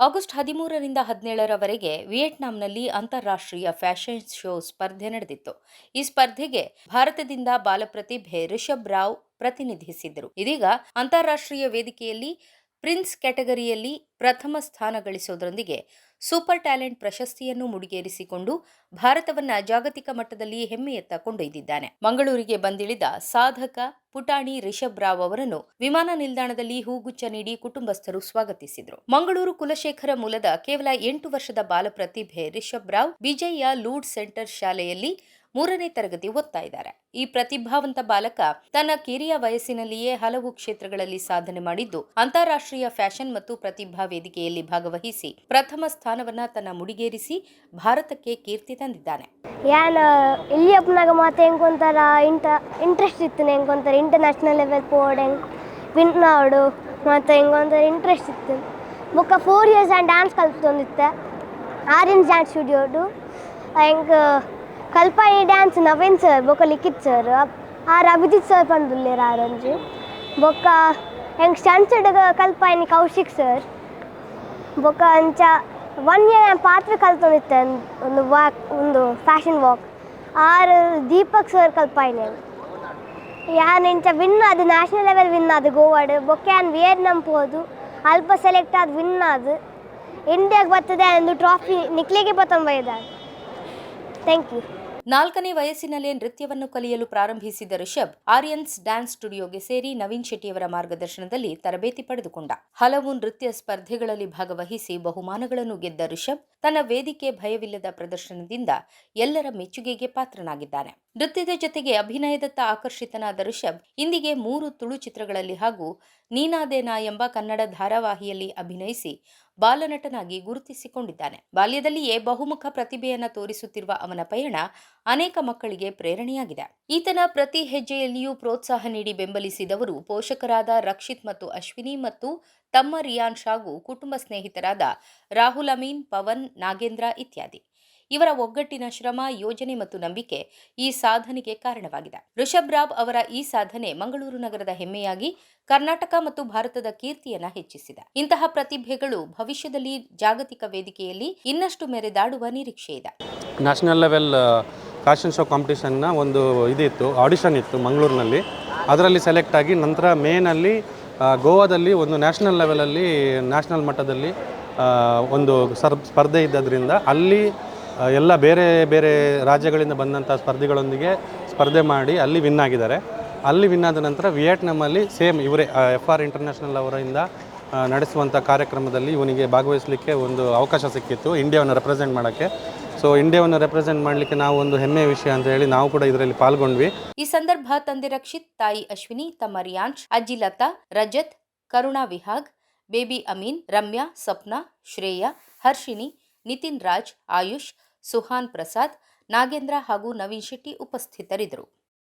August ಹದಿಮೂರರಿಂದ ಹದಿನೇಳರವರೆಗೆ ವಿಯೆಟ್ನಾಂನಲ್ಲಿ ಅಂತಾರಾಷ್ಟ್ರೀಯ fashion show ಸ್ಪರ್ಧೆ ನಡೆದಿತ್ತು. ಈ ಸ್ಪರ್ಧೆಗೆ ಭಾರತದಿಂದ ಬಾಲಪ್ರತಿಭೆ ರಿಷಬ್ ರಾವ್ ಪ್ರತಿನಿಧಿಸಿದ್ದರು ಇದೀಗ ಅಂತಾರಾಷ್ಟ್ರೀಯ ವೇದಿಕೆಯಲ್ಲಿ ಪ್ರಿನ್ಸ್ ಕ್ಯಾಟಗರಿಯಲ್ಲಿ ಪ್ರಥಮ ಸ್ಥಾನ ಗಳಿಸೋದರೊಂದಿಗೆ ಸೂಪರ್ ಟ್ಯಾಲೆಂಟ್ ಪ್ರಶಸ್ತಿಯನ್ನು ಮುಡಿಗೇರಿಸಿಕೊಂಡು ಭಾರತವನ್ನ ಜಾಗತಿಕ ಮಟ್ಟದಲ್ಲಿ ಹೆಮ್ಮೆಯತ್ತ ಕೊಂಡೊಯ್ದಿದ್ದಾನೆ. ಮಂಗಳೂರಿಗೆ ಬಂದಿಳಿದ ಸಾಧಕ ಪುಟಾಣಿ ರಿಷಬ್ ರಾವ್ ಅವರನ್ನು ವಿಮಾನ ನಿಲ್ದಾಣದಲ್ಲಿ ಹೂಗುಚ್ಚ ನೀಡಿ ಕುಟುಂಬಸ್ಥರು ಸ್ವಾಗತಿಸಿದರು. ಮಂಗಳೂರು ಕುಲಶೇಖರ ಮೂಲದ ಕೇವಲ ಎಂಟು ವರ್ಷದ ಬಾಲಪ್ರತಿಭೆ ರಿಷಬ್ ರಾವ್, ವಿಜಯ ಲೂಡ್ ಸೆಂಟರ್ ಶಾಲೆಯಲ್ಲಿ ಮೂರನೇ ತರಗತಿ ಓದ್ತಾ ಇದ್ದಾರೆ. ಈ ಪ್ರತಿಭಾವಂತ ಬಾಲಕ ತನ್ನ ಕಿರಿಯ ವಯಸ್ಸಿನಲ್ಲಿಯೇ ಹಲವು ಕ್ಷೇತ್ರಗಳಲ್ಲಿ ಸಾಧನೆ ಮಾಡಿದ್ದು, ಅಂತಾರಾಷ್ಟ್ರೀಯ ಫ್ಯಾಷನ್ ಮತ್ತು ಪ್ರತಿಭಾ ವೇದಿಕೆಯಲ್ಲಿ ಭಾಗವಹಿಸಿ ಪ್ರಥಮ ಸ್ಥಾನವನ್ನ ತನ್ನ ಮುಡಿಗೇರಿಸಿ ಭಾರತಕ್ಕೆ ಕೀರ್ತಿ ತಂದಿದ್ದಾನೆ. ಯಾನ್ ಇಲ್ಲಿ ಅಪ್ಪನಾಗ ಹೆಂಗೆ ಒಂಥರ ಇಂಟ ಇಂಟ್ರೆಸ್ಟ್ ಇತ್ತು ಹೆಂಗೆ ಒಂಥರ ಇಂಟರ್ನ್ಯಾಷನಲ್ ಲೆವೆಲ್ ಪೋಡ್ ಹೆಂಗೆ ವಿನ್ ಆಡು ಮತ್ತು ಹೆಂಗೆ ಒಂಥರ ಇಂಟ್ರೆಸ್ಟ್ ಇತ್ತು. ಬುಕ್ಕ ಫೋರ್ ಇಯರ್ಸ್ ಆ್ಯಂಡ್ ಡ್ಯಾನ್ಸ್ ಕಲ್ತೊಂದಿತ್ತೆ ಆರ್ಯನ್ ಡ್ಯಾನ್ಸ್ ಸ್ಟುಡಿಯೋಡು ಹೆಂಗೆ ಕಲ್ಪಾಯಿ ಡ್ಯಾನ್ಸ್ ನವೀನ್ ಸರ್ ಬೊಕ್ಕ ಲಿಖಿತ್ ಸರ್ ಆರ್ ಅಭಿಜಿತ್ ಸರ್ ಪಂಡುಲ್ಲೇರ್ ಆರೊಂಜಿ. ಬೊಕ್ಕ ಹೆಂಗೆ ಸ್ಟಂಟ್ಸ್ ಕಲ್ಪಾಯಿನಿ ಕೌಶಿಕ್ ಸರ್ ಬೊಕ್ಕ ಅಂಚ ಒನ್ ಇಯರ್ ಪಾತ್ರೆ ಕಲ್ತೊಂದಿತ್ತೆ ಒಂದು ವಾಕ್ ಒಂದು ಫ್ಯಾಷನ್ ವಾಕ್ ಆರ್ ದೀಪಕ್ ಸರ್ ಕಲ್ಪಾಯಿನಿ ಯಾನ್ ಇಂಚ ವಿನ್ ಅದು ನ್ಯಾಷನಲ್ ಲೆವೆಲ್ ವಿನ್ ಅದು, ಗೋವಾಡ್. ಬೊಕ್ಕ ಯಾನ್ ವಿಯರ್ ಹೋದು, ಅಲ್ಪ ಸೆಲೆಕ್ಟ್ ಆದ ವಿನ್ ಅದು. ಇಂಡಿಯಾಗೆ ಬರ್ತದೆ ಒಂದು ಟ್ರಾಫಿ ನಿಕ್ಲಿಗೆ ಬತ್ತೊಂಬೈದ ಥ್ಯಾಂಕ್ ಯು ನಾಲ್ಕನೇ ವಯಸ್ಸಿನಲ್ಲೇ ನೃತ್ಯವನ್ನು ಕಲಿಯಲು ಪ್ರಾರಂಭಿಸಿದ ರಿಷಬ್, ಆರ್ಯನ್ಸ್ ಡ್ಯಾನ್ಸ್ ಸ್ಟುಡಿಯೋಗೆ ಸೇರಿ ನವೀನ್ ಶೆಟ್ಟಿಯವರ ಮಾರ್ಗದರ್ಶನದಲ್ಲಿ ತರಬೇತಿ ಪಡೆದುಕೊಂಡ. ಹಲವು ನೃತ್ಯ ಸ್ಪರ್ಧೆಗಳಲ್ಲಿ ಭಾಗವಹಿಸಿ ಬಹುಮಾನಗಳನ್ನು ಗೆದ್ದ ರಿಷಬ್, ತನ್ನ ವೇದಿಕೆ ಭಯವಿಲ್ಲದ ಪ್ರದರ್ಶನದಿಂದ ಎಲ್ಲರ ಮೆಚ್ಚುಗೆಗೆ ಪಾತ್ರನಾಗಿದ್ದಾನೆ. ನೃತ್ಯದ ಜೊತೆಗೆ ಅಭಿನಯದತ್ತ ಆಕರ್ಷಿತನಾದ ರಿಷಬ್, ಇಂದಿಗೆ ಮೂರು ತುಳು ಚಿತ್ರಗಳಲ್ಲಿ ಹಾಗೂ ನೀನಾದೇನಾ ಎಂಬ ಕನ್ನಡ ಧಾರಾವಾಹಿಯಲ್ಲಿ ಅಭಿನಯಿಸಿ ಬಾಲನಟನಾಗಿ ಗುರುತಿಸಿಕೊಂಡಿದ್ದಾನೆ. ಬಾಲ್ಯದಲ್ಲಿಯೇ ಬಹುಮುಖ ಪ್ರತಿಭೆಯನ್ನು ತೋರಿಸುತ್ತಿರುವ ಅವನ ಪಯಣ ಅನೇಕ ಮಕ್ಕಳಿಗೆ ಪ್ರೇರಣೆಯಾಗಿದೆ. ಈತನ ಪ್ರತಿ ಹೆಜ್ಜೆಯಲ್ಲಿಯೂ ಪ್ರೋತ್ಸಾಹ ನೀಡಿ ಬೆಂಬಲಿಸಿದವರು ಪೋಷಕರಾದ ರಕ್ಷಿತ್ ಮತ್ತು ಅಶ್ವಿನಿ ಮತ್ತು ತಮ್ಮ ರಿಯಾನ್ ಹಾಗೂ ಕುಟುಂಬ ಸ್ನೇಹಿತರಾದ ರಾಹುಲ್ ಅಮೀನ್, ಪವನ್, ನಾಗೇಂದ್ರ ಇತ್ಯಾದಿ. ಇವರ ಒಗ್ಗಟ್ಟಿನ ಶ್ರಮ, ಯೋಜನೆ ಮತ್ತು ನಂಬಿಕೆ ಈ ಸಾಧನೆಗೆ ಕಾರಣವಾಗಿದೆ. ಋಷಭ್ ರಾವ್ ಅವರ ಈ ಸಾಧನೆ ಮಂಗಳೂರು ನಗರದ ಹೆಮ್ಮೆಯಾಗಿ ಕರ್ನಾಟಕ ಮತ್ತು ಭಾರತದ ಕೀರ್ತಿಯನ್ನ ಹೆಚ್ಚಿಸಿದೆ. ಇಂತಹ ಪ್ರತಿಭೆಗಳು ಭವಿಷ್ಯದಲ್ಲಿ ಜಾಗತಿಕ ವೇದಿಕೆಯಲ್ಲಿ ಇನ್ನಷ್ಟು ಮೆರೆದಾಡುವ ನಿರೀಕ್ಷೆ ಇದೆ. ನ್ಯಾಷನಲ್ ಲೆವೆಲ್ ಫ್ಯಾಷನ್ ಶೋ ಕಾಂಪಿಟೇಷನ್ನ ಒಂದು ಇದಿತ್ತು, ಆಡಿಷನ್ ಇತ್ತು ಮಂಗಳೂರಿನಲ್ಲಿ. ಅದರಲ್ಲಿ ಸೆಲೆಕ್ಟ್ ಆಗಿ ನಂತರ ಮೇನಲ್ಲಿ ಗೋವಾದಲ್ಲಿ ಒಂದು ನ್ಯಾಷನಲ್ ಲೆವೆಲಲ್ಲಿ, ನ್ಯಾಷನಲ್ ಮಟ್ಟದಲ್ಲಿ ಒಂದು ಸರ್, ಸ್ಪರ್ಧೆ ಇದ್ದದ್ರಿಂದ ಅಲ್ಲಿ ಎಲ್ಲ ಬೇರೆ ಬೇರೆ ರಾಜ್ಯಗಳಿಂದ ಬಂದಂಥ ಸ್ಪರ್ಧಿಗಳೊಂದಿಗೆ ಸ್ಪರ್ಧೆ ಮಾಡಿ ಅಲ್ಲಿ ವಿನ್ ಆಗಿದ್ದಾರೆ. ಅಲ್ಲಿ ವಿನ್ ಆದ ನಂತರ ವಿಯೆಟ್ನಾಮಲ್ಲಿ ಸೇಮ್ ಇವರೇ ಎಫ್ ಆರ್ ಇಂಟರ್ನ್ಯಾಷನಲ್ ಅವರಿಂದ ನಡೆಸುವಂಥ ಕಾರ್ಯಕ್ರಮದಲ್ಲಿ ಇವನಿಗೆ ಭಾಗವಹಿಸಲಿಕ್ಕೆ ಒಂದು ಅವಕಾಶ ಸಿಕ್ಕಿತ್ತು ಇಂಡಿಯಾವನ್ನು ರೆಪ್ರೆಸೆಂಟ್ ಮಾಡೋಕ್ಕೆ. ಸೊ ಇಂಡಿಯಾವನ್ನು ರೆಪ್ರೆಸೆಂಟ್ ಮಾಡಲಿಕ್ಕೆ ನಾವು ಒಂದು ಹೆಮ್ಮೆಯ ವಿಷಯ ಅಂತ ಹೇಳಿ ನಾವು ಕೂಡ ಇದರಲ್ಲಿ ಪಾಲ್ಗೊಂಡ್ವಿ. ಈ ಸಂದರ್ಭ ತಂದೆ ರಕ್ಷಿತ್, ತಾಯಿ ಅಶ್ವಿನಿ, ತಮ್ಮ ರಿಯಾಂಶ್, ಅಜ್ಜಿ ಲತಾ, ರಜತ್, ಕರುಣಾ ವಿಹಾಗ್, ಬೇಬಿ ಅಮೀನ್, ರಮ್ಯಾ ಸಪ್ನಾ ಶ್ರೇಯಾ ಹರ್ಷಿನಿ ನಿತಿನ್ ರಾಜ್, ಆಯುಷ್ ಸುಹಾನ್ ಪ್ರಸಾದ್ ನಾಗೇಂದ್ರ ಹಾಗೂ ನವೀನ್ ಶೆಟ್ಟಿ ಉಪಸ್ಥಿತರಿದ್ದರು.